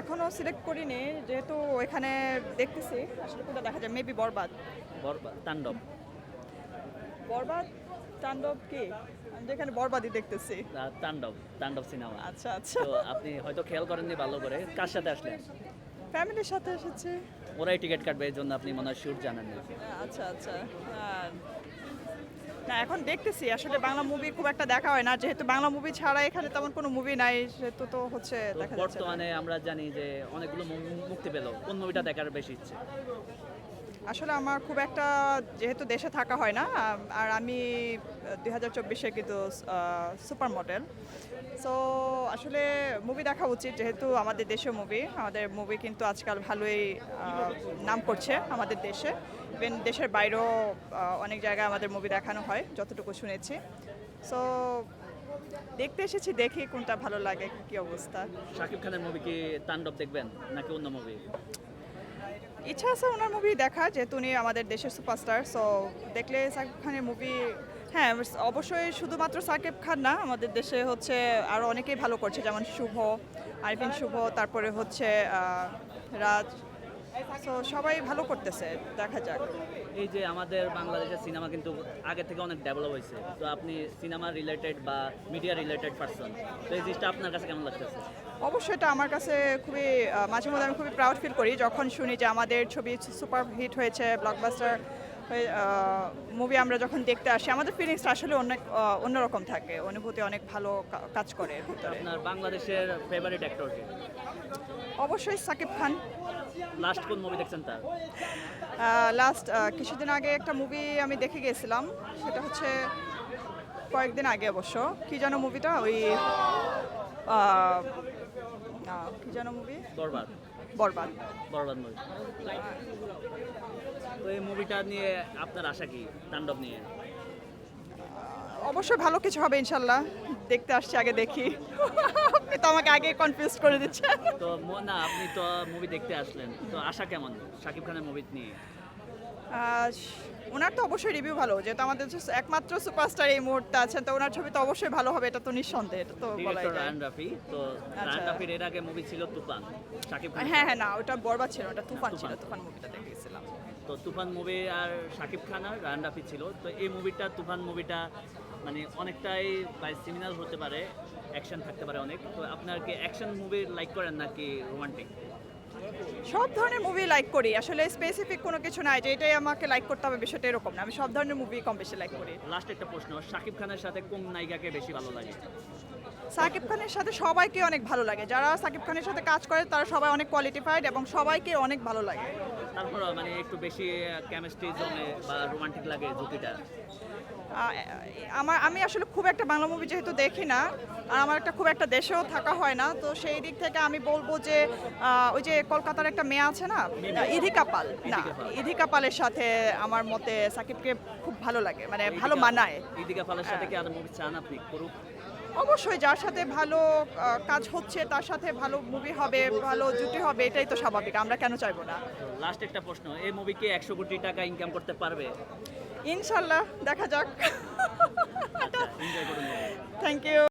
এখনও সিলেক্ট করিনি যেহেতু এখানে দেখতেছি আসলে কোনটা দেখা যায় মেবি বরবাদ। বরবাদ তাণ্ডব। বরবাদ তাণ্ডব কি? আমি যেখানে বরবাদই দেখতেছি। তাণ্ডব তাণ্ডব সিনেমা। আচ্ছা আচ্ছা। তো আপনি হয়তো খেয়াল করেননি ভালো করে কার সাথে আসলেন ফ্যামিলির সাথে এসেছি। ওরাই টিকিট কাটবে এই জন্য আপনি মনে হয় শুট জানেন না আচ্ছা। আচ্ছা না এখন দেখতেছি আসলে বাংলা মুভি খুব একটা দেখা হয় না যেহেতু বাংলা মুভি ছাড়া এখানে তেমন কোনো মুভি নাই সেহেতু তো হচ্ছে দেখা যাচ্ছে। বর্তমানে আমরা জানি যে অনেকগুলো মুক্তি পেল কোন মুভিটা দেখার বেশি ইচ্ছে। আসলে আমার খুব একটা যেহেতু দেশে থাকা হয় না আর আমি দুই হাজার চব্বিশে কিন্তু সুপার মডেল। সো আসলে মুভি দেখা উচিত, যেহেতু আমাদের দেশীয় মুভি আমাদের মুভি কিন্তু আজকাল ভালোই নাম করছে আমাদের দেশে। ইভেন দেশের বাইরেও অনেক জায়গায় আমাদের মুভি দেখানো হয়, যতটুকু শুনেছি। সো দেখতে এসেছি, দেখি কোনটা ভালো লাগে, কি অবস্থা। শাকিব খানের মুভি কি তাণ্ডব দেখবেন, নাকি অন্য মুভি ইচ্ছা আছে ওনার মুভি দেখা, যেহেতু উনি আমাদের দেশের সুপারস্টার সো দেখলে সাকিব খানের মুভি হ্যাঁ অবশ্যই শুধুমাত্র শাকিব খান না, আমাদের দেশে হচ্ছে আরও অনেকেই ভালো করছে, যেমন শুভ, আরফিন শুভ, তারপরে হচ্ছে রাজ সো সবাই ভালো করতেছে দেখা যাক। এই যে আমাদের বাংলাদেশের সিনেমা কিন্তু আগে থেকে অনেক ডেভেলপ হয়েছে। তো আপনি সিনেমা রিলেটেড বা মিডিয়া রিলেটেড পারসন তো এই জিনিসটা আপনার কাছে কেমন লাগতেছে? অবশ্যই এটা আমার কাছে খুবই মাঝে মধ্যে আমি খুবই প্রাউড ফিল করি যখন শুনি যে আমাদের ছবি সুপার হিট হয়েছে ব্লকবাস্টার মুভি আমরা যখন দেখতে আসি আমাদের ফিলিংসটা আসলে অনেক অন্যরকম থাকে। অনুভূতি অনেক ভালো কাজ করে ভিতরে। আপনার বাংলাদেশের ফেভারিট অ্যাক্টরকে অবশ্যই সাকিব খান। লাস্ট কোন মুভি দেখছেন তার? লাস্ট কিছুদিন আগে একটা মুভি আমি দেখে গিয়েছিলাম সেটা হচ্ছে কয়েকদিন আগে অবশ্য। কি যেন মুভিটা ওই কি যেন মুভি বরবাদ। বরবাদ। বরবাদ মুভি তো এই মুভিটা নিয়ে আপনার আশা কি তাণ্ডব নিয়ে? অবশ্যই ভালো কিছু হবে ইনশাল্লাহ। দেখতে আসছি আগে দেখি। আপনি তো আমাকে আগে কনফিউজ করে দিচ্ছেন। তো না আপনি তো মুভি দেখতে আসলেন। তো আশা কেমন? শাকিব খানের মুভি নিয়ে? ওনার তো অবশ্যই রিভিউ ভালো যেহেতু আমাদের একমাত্র সুপারস্টার এই মুহূর্তে আছেন তো ওনার ছবি তো অবশ্যই ভালো হবে এটা তো নিঃসন্দেহে এটা তো বলাই রায়ান রাফি তো রায়ান আচ্ছা। রাফির এর আগে মুভি ছিল তুফান শাকিব হ্যাঁ হ্যাঁ না ওটা বরবাদ ছিল ওটা তুফান ছিল তুফান। তুফান মুভিটা দেখেছিলাম তো তুফান মুভি আর শাকিব খান আর রায়ান রাফি ছিল তো এই মুভিটা তুফান মুভিটা মানে অনেকটাই বাই সিমিলার হতে পারে অ্যাকশন থাকতে পারে অনেক তো আপনার কি অ্যাকশন মুভি লাইক করেন নাকি রোমান্টিক সব ধরনের মুভি লাইক করি। আসলে স্পেসিফিক কোনো কিছু নাই যে এটাই আমাকে লাইক করতে হবে, বিষয়টা এরকম না। আমি সব ধরনের মুভি কম বেশি লাইক করি। লাস্ট একটা প্রশ্ন, শাকিব খানের সাথে কোন নায়িকাকে বেশি ভালো লাগে? সাকিব খানের সাথে সবাইকে অনেক ভালো লাগে। যারা সাকিব খানের সাথে কাজ করে তারা সবাই অনেক কোয়ালিটিফাইড এবং সবাইকে অনেক ভালো লাগে। তারপর মানে একটু বেশি কেমিস্ট্রি জমে বা রোমান্টিক লাগে জুটিটা আমার আমি আসলে খুব একটা বাংলা মুভি যেহেতু দেখি না আর আমার একটা খুব একটা দেশেও থাকা হয় না তো সেই দিক থেকে আমি বলব যে ওই যে কলকাতার একটা মেয়ে আছে না ইধিকা পাল না ইধিকা পাল। পালের সাথে আমার মতে সাকিবকে খুব ভালো লাগে মানে ভালো মানায়। ইদিকা পালের সাথে হ্যাঁ। কি আর মুভি চান আপনি করুক? অবশ্যই যার সাথে ভালো কাজ হচ্ছে তার সাথে ভালো মুভি হবে ভালো জুটি হবে এটাই তো স্বাভাবিক আমরা কেন চাইব না? লাস্ট একটা প্রশ্ন এই মুভি কি একশো কোটি টাকা ইনকাম করতে পারবে? ইনশাল্লাহ দেখা যাক। Thank you